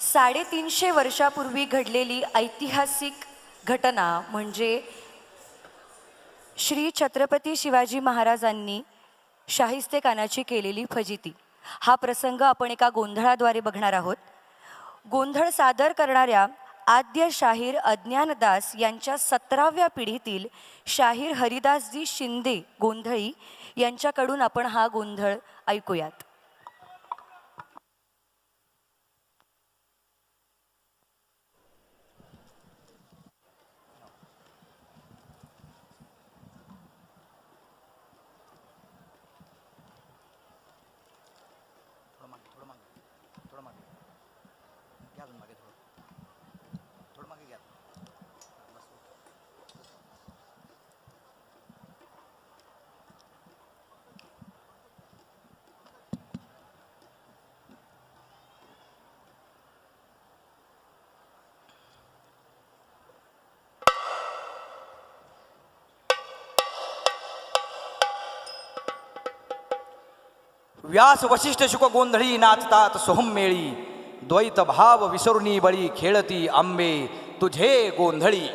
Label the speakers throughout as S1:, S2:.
S1: साडेतीनशे वर्षापूर्वी घडलेली ऐतिहासिक घटना म्हणजे श्री छत्रपती शिवाजी महाराजांनी शाहिस्ते कानाची केलेली फजिती. हा प्रसंग आपण एका गोंधळाद्वारे बघणार आहोत. गोंधळ सादर करणाऱ्या आद्य शाहीर अज्ञानदास यांच्या सतराव्या पिढीतील शाहीर हरिदासजी शिंदे गोंधळी यांच्याकडून आपण हा गोंधळ ऐकूयात.
S2: व्यास वशिष्ठ शुक गोंधळी नाचतात सोहमेळी द्वैत भाव विसरुनी बळी खेळती आंबे. तुझे गोंधळी.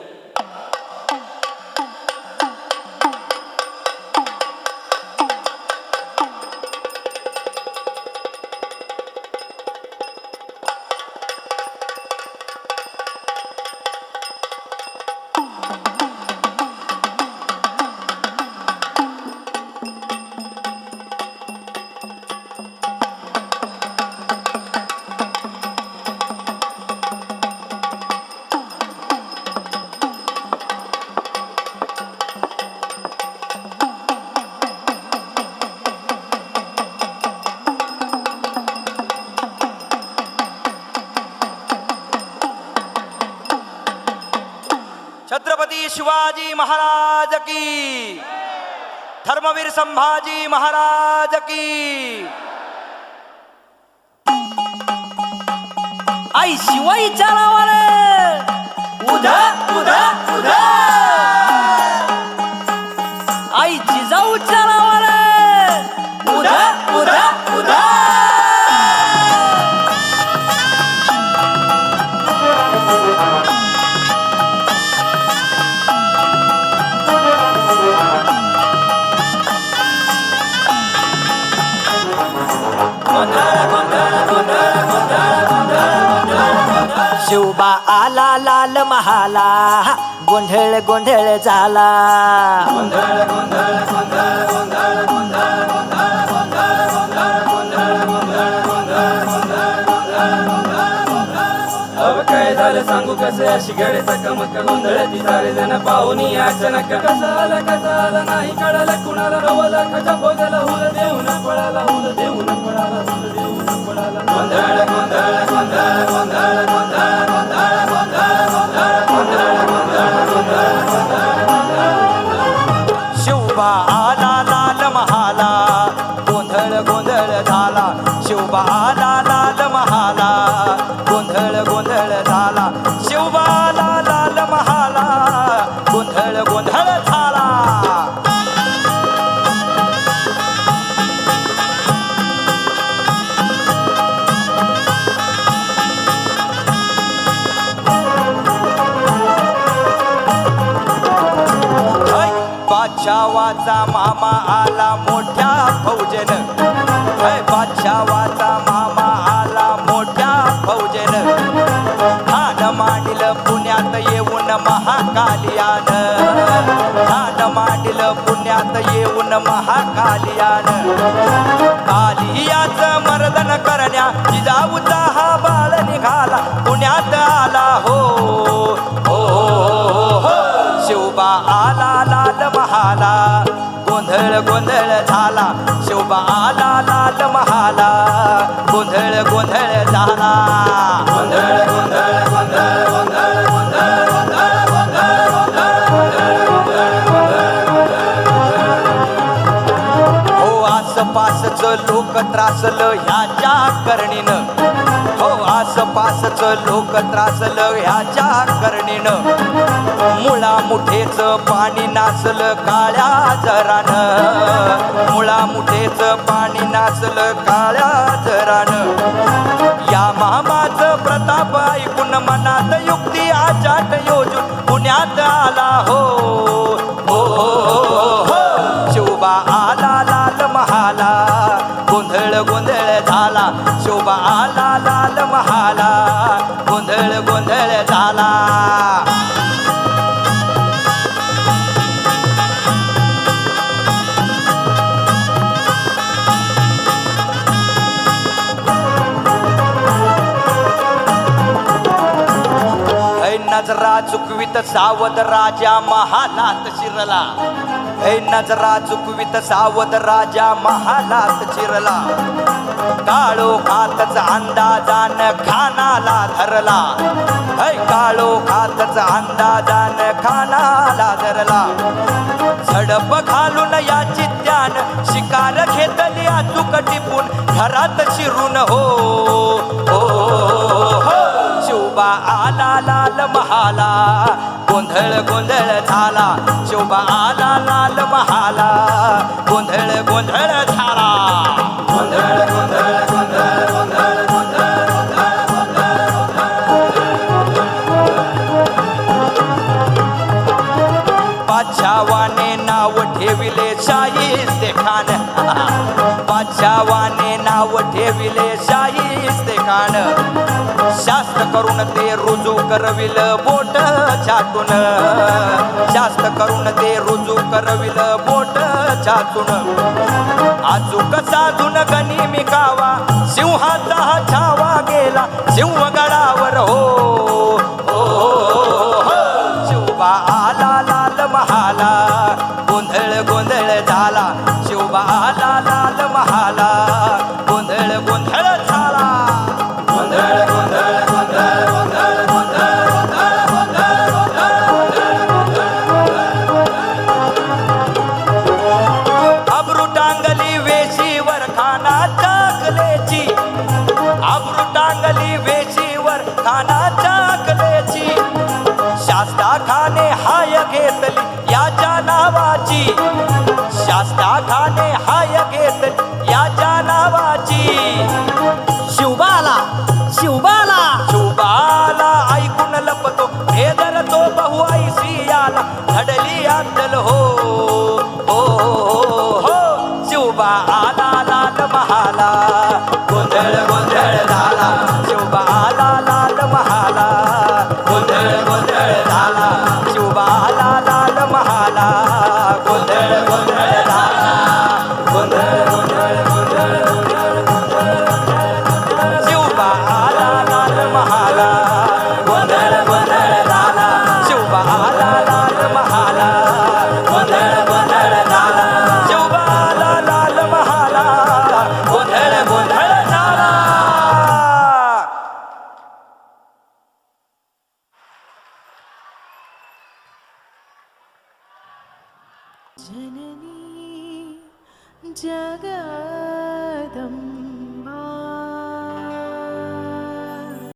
S2: छत्रपती शिवाजी महाराज की। धर्मवीर संभाजी महाराज की।
S3: आई शिवाई नावानं उधा उधा उधा शिवबा लाल महाला. गोंधळ गोंधळ झाला.
S4: सांगू कसं? अशी गडे चकमक गोंधळाची सारे जण पाहुणी अचानक कसा आलं कसं आलं नाही कळाला. कुणाला रवला कशा भोगाला हुल देऊन पळाला हुल देऊन पळाला हुल देऊन पळाला. गोंधळ
S2: शिवबाला लाल महाला गोंधळ गोंधळ झाला. शिवबाला लाल महाला गोंधळ गोंधळ झाला. बादशावाचा मामा आला मोठ्या फौजेनं. ऐ, बादशावाचा मामा आला मोठ्या फौजेन. ठाण मांडलं पुण्यात येऊन महाकालियान. ठाण मांडलं पुण्यात येऊन महाकालियान. कालियाच मर्दन करण्या जिजाऊचा हा बाळ निघाला पुण्यात आला हो. त्रासलं ह्याच्या करणीनं. हो आसपासच लोक त्रासलं ह्याच्या करणीनं. मुळा मुठेच पाणी नासलं काळ्या जरानं. मुळा मुठेच पाणी नाचलं काळ्या जरानं. या मामाचं प्रताप ऐकून मनात युक्ती आचाट योजून पुण्यात आला हो. हो हो, हो, हो. नजरा चुकवित सावध राजा महालात शिरला. ऐ नजरा चुकवित सावध राजा महालात चिरला काळो खातच अंदाजान खानाला धरला. ऐ काळो खातच अंदाजान खानाला धरला. झडप घालून या चित्त्यान शिकार घेतली अचूक टिपून घरात शिरून हो. बादशावाने नाव ठेविले शाहीस्ते खान बादशावाने नाव ठेविले शाहीस्ते खान शास्त्र करून ते रुजू करविल बोट छाटून शास्त्र करून ते रुजू करविल बोट छाटून आजूक साधून गणी मिकावा सिंहाचा हा छावा गेला सिंह गडावर हो, आला लाल महाला गोंधळ गोंधळ झाला शोभा आला